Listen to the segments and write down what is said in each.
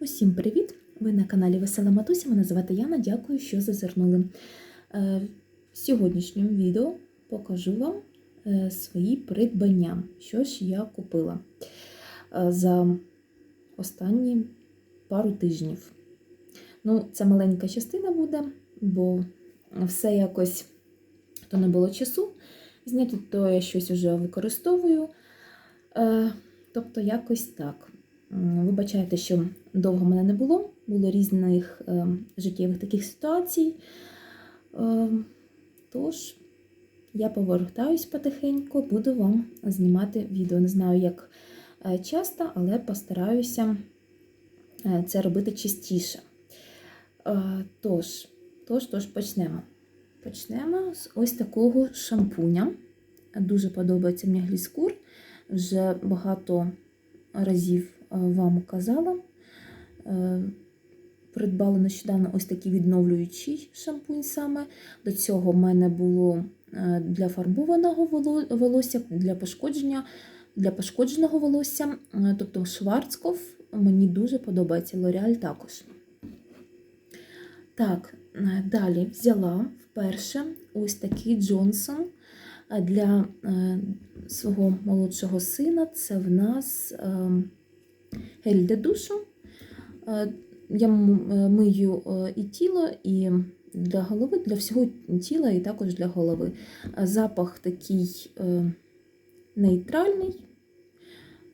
Усім привіт! Ви на каналі Весела Матуся. Мене звати Яна. Дякую, що зазирнули. Е, В сьогоднішньому відео покажу вам е, свої придбання, що ж я купила е, за останні пару тижнів. Ну, це маленька частина буде, бо все якось то не було часу. Зняти, то я щось вже використовую. Тобто, якось так. Вибачайте, що довго мене не було, було різних е, життєвих таких ситуацій. Е, тож, я повертаюсь потихеньку, буду вам знімати відео. Не знаю, як е, часто, але постараюся це робити частіше. Тож, тож, тож, почнемо. Почнемо з ось такого шампуня. Дуже подобається мені гліскур. Вже багато разів вам казала. Е, Придбала нещодавно ось такий відновлюючий шампунь саме. До цього в мене було е, для фарбованого волосся, для пошкодження, для пошкодженого волосся. Е, Тобто Шварцков мені дуже подобається. Лореаль також. Так, далі взяла вперше ось такий Джонсон для свого молодшого сина. Це в нас е, гель для душу. Е, Я е, мию е, і тіло, і для голови, для всього тіла, і також для голови. Запах такий нейтральний,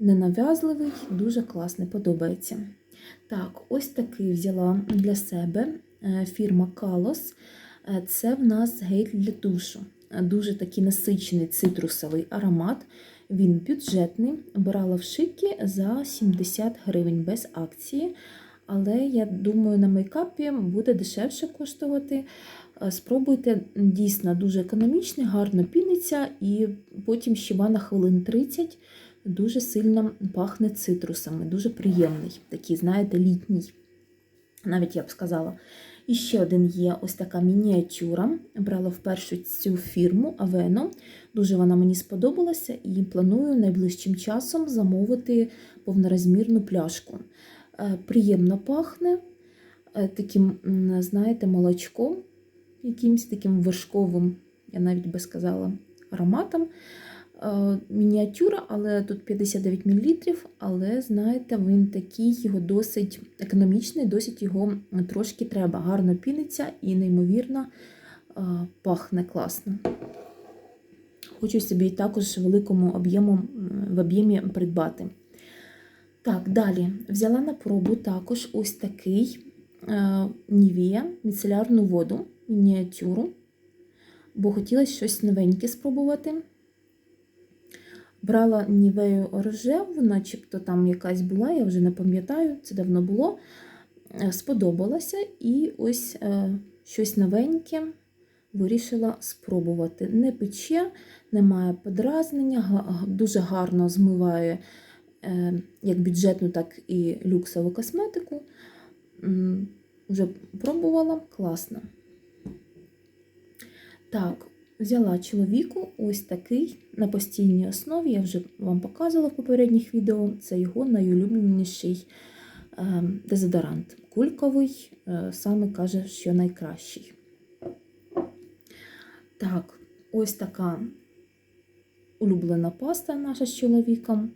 ненав'язливий, дуже класний, подобається. Так, ось такий взяла для себе фірма Kalos. Це в нас гель для душу. Дуже такий насичений цитрусовий аромат. Він бюджетний. Брала в шикі за 70 гривень без акції. Але я думаю, на мейкапі буде дешевше коштувати. Е, Спробуйте, дійсно дуже економічний, гарно піниться, і потім ще на хвилин 30 дуже сильно пахне цитрусами, дуже приємний, такий, знаєте, літній. Навіть я б сказала. І ще один є ось така мініатюра. Брала вперше цю фірму Aveno. Дуже вона мені сподобалася і планую найближчим часом замовити повнорозмірну пляшку. Е, Приємно пахне е, таким, знаєте, молочком, якимось таким вершковим, я навіть би сказала, ароматом. Е, Мініатюра, але тут 59 мл, але знаєте, він такий його досить економічний, досить його трошки треба. Гарно піниться і неймовірно пахне класно. Хочу собі також великому об'єму в об'ємі придбати. Так, далі взяла на пробу також ось такий е, Нівія міцелярну воду, мініатюру, бо хотілося щось новеньке спробувати. Брала нівею рожеву, начебто там якась була, я вже не пам'ятаю, це давно було. Е, Сподобалося і ось е, щось новеньке вирішила спробувати. Не пече, немає подразнення, дуже гарно змиває як бюджетну, так і люксову косметику. Вже пробувала, класно. Так, взяла чоловіку ось такий на постійній основі. Я вже вам показувала в попередніх відео. Це його найулюбленіший е, дезодорант. Кульковий, е, саме каже, що найкращий. Так, ось така улюблена паста наша з чоловіком.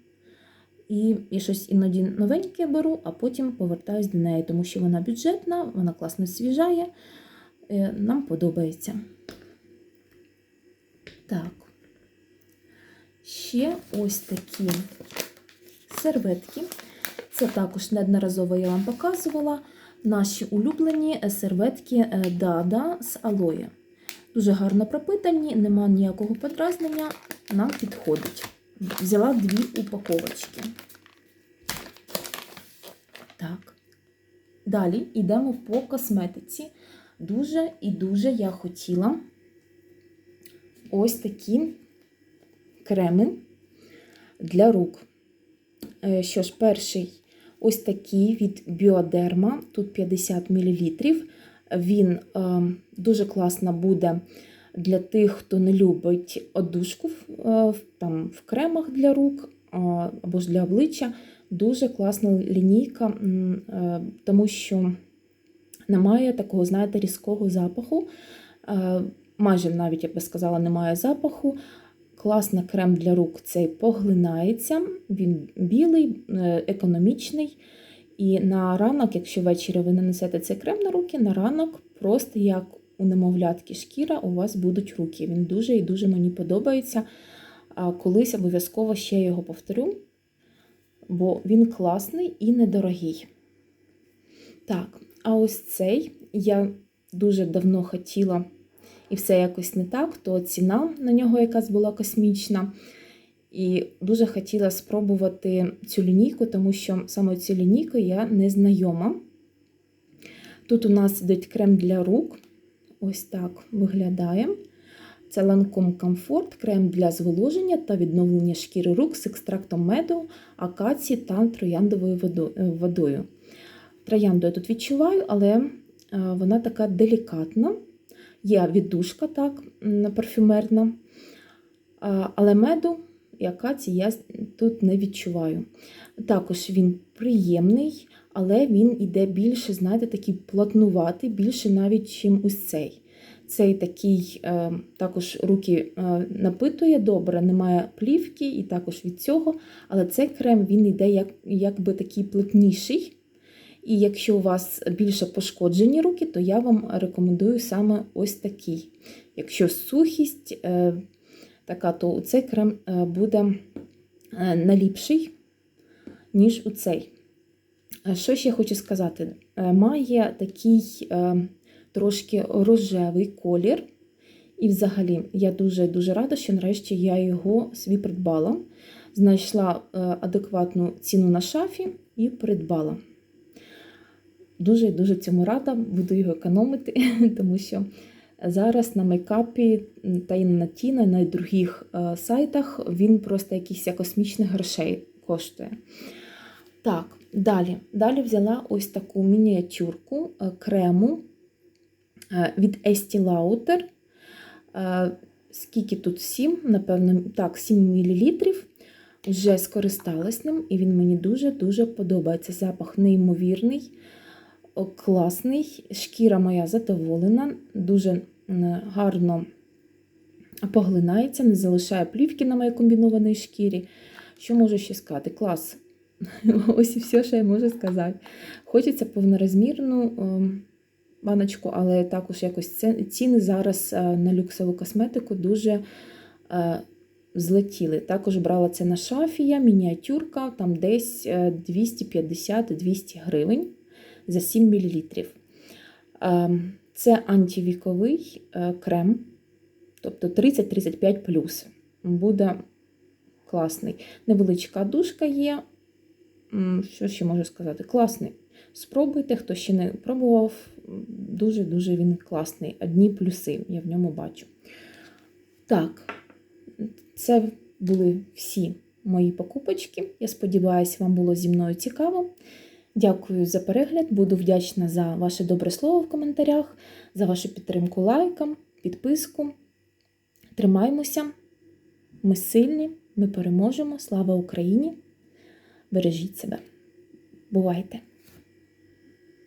І я щось іноді новеньке беру, а потім повертаюсь до неї, тому що вона бюджетна, вона класно свіжає, е, нам подобається. Так. Ще ось такі серветки. Це також неодноразово я вам показувала. Наші улюблені серветки е, Dada з алоє. Дуже гарно пропитані, нема ніякого подразнення, нам підходить. Взяла дві упаковочки. Так. Далі йдемо по косметиці. Дуже і дуже я хотіла ось такі креми для рук. Е, Що ж, перший ось такий від Біодерма, тут 50 мл. Він е, дуже класно буде для тих, хто не любить одушку е, там, в кремах для рук або ж для обличчя. Дуже класна лінійка, е, тому що немає такого, знаєте, різкого запаху. Е, Майже навіть, я би сказала, немає запаху. Класний крем для рук цей поглинається, він білий, економічний. І на ранок, якщо ввечері ви нанесете цей крем на руки, на ранок просто як у немовлятки шкіра у вас будуть руки. Він дуже і дуже мені подобається. Колись обов'язково ще його повторю, бо він класний і недорогий. Так, а ось цей я дуже давно хотіла, і все якось не так, то ціна на нього якась була космічна. І дуже хотіла спробувати цю лінійку, тому що саме цю лінійку я не знайома. Тут у нас йде крем для рук. Ось так виглядає. Це Lancome Comfort, крем для зволоження та відновлення шкіри рук з екстрактом меду, акації та трояндовою е, водою. Троянду я тут відчуваю, але е, вона така делікатна. Є віддушка так, парфюмерна, але меду і акації я тут не відчуваю. Також він приємний, але він іде більше, знаєте, такий плотнуватий, більше навіть, чим ось цей. Цей такий е, також руки е, напитує добре, немає плівки, і також від цього. Але цей крем він йде як, якби такий плотніший. І якщо у вас більше пошкоджені руки, то я вам рекомендую саме ось такий. Якщо сухість е, така, то цей крем е, буде е, наліпший, ніж у цей. Е, Що ще хочу сказати? Має такий трошки рожевий колір. І взагалі я дуже-дуже рада, що нарешті я його собі придбала. Знайшла адекватну ціну на шафі і придбала. Дуже-дуже цьому рада, буду його економити, тому що зараз на мейкапі та й на Тіна, на других е, сайтах він просто якихось космічних грошей коштує. Так, далі. Далі взяла ось таку мініатюрку е, крему е, від Estee Lauder. Е, Скільки тут 7, напевно, так, 7 мл. Вже скористалась ним, і він мені дуже-дуже подобається. Запах неймовірний, класний. Шкіра моя задоволена, дуже гарно поглинається, не залишає плівки на моїй комбінованій шкірі. Що можу ще сказати? Клас. Ось і все, що я можу сказати. Хочеться повнорозмірну ем, баночку, але також якось ціни зараз е, на люксову косметику дуже е, злетіли. Також брала це на шафія, мініатюрка, там десь е, 250-200 гривень за 7 мл. Ем, Це антивіковий е, крем, тобто 30-35 Буде класний. Невеличка дужка є. Що ще можу сказати? Класний. Спробуйте, хто ще не пробував, дуже-дуже він класний. Одні плюси я в ньому бачу. Так, це були всі мої покупочки. Я сподіваюся, вам було зі мною цікаво. Дякую за перегляд. Буду вдячна за ваше добре слово в коментарях, за вашу підтримку лайком, підписку. Тримаймося. Ми сильні, ми переможемо. Слава Україні! Бережіть себе. Бувайте!